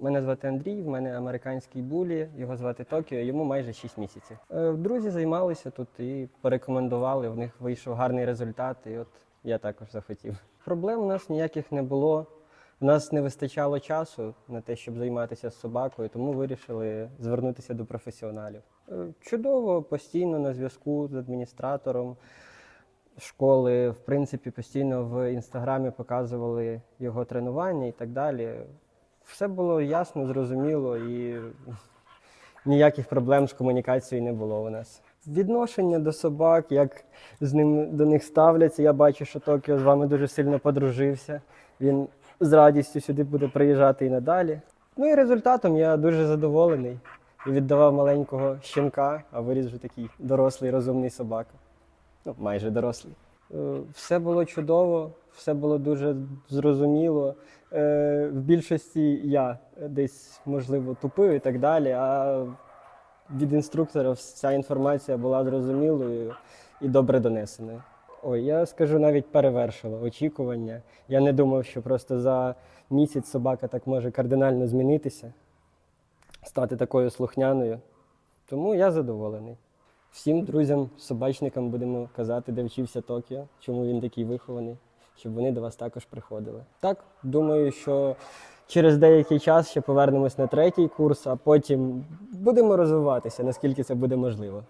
Мене звати Андрій, в мене американський булі, його звати Токіо, йому майже 6 місяців. Е, Друзі займалися тут і порекомендували, в них вийшов гарний результат, і от я також захотів. Проблем у нас ніяких не було. У нас не вистачало часу на те, щоб займатися з собакою, тому вирішили звернутися до професіоналів. Е, Чудово, постійно на зв'язку з адміністратором школи, в принципі, постійно в інстаграмі показували його тренування і так далі. Все було ясно, зрозуміло і ніяких проблем з комунікацією не було у нас. Відношення до собак, як з ним до них ставляться. Я бачу, що Токіо з вами дуже сильно подружився. Він з радістю сюди буде приїжджати і надалі. Ну і результатом я дуже задоволений. І віддавав маленького щенка, а виріс вже такий дорослий, розумний собака. Ну, майже дорослий. Е, Все було чудово, все було дуже зрозуміло. Е, В більшості я десь, можливо, тупив і так далі, а від інструктора вся інформація була зрозумілою і добре донесеною. Ой, я скажу, навіть перевершило очікування. Я не думав, що просто за місяць собака так може кардинально змінитися, стати такою слухняною. Тому я задоволений. Всім друзям, собачникам будемо казати, де вчився Токіо, чому він такий вихований, щоб вони до вас також приходили. Так, думаю, що через деякий час ще повернемось на третій курс, а потім будемо розвиватися, наскільки це буде можливо.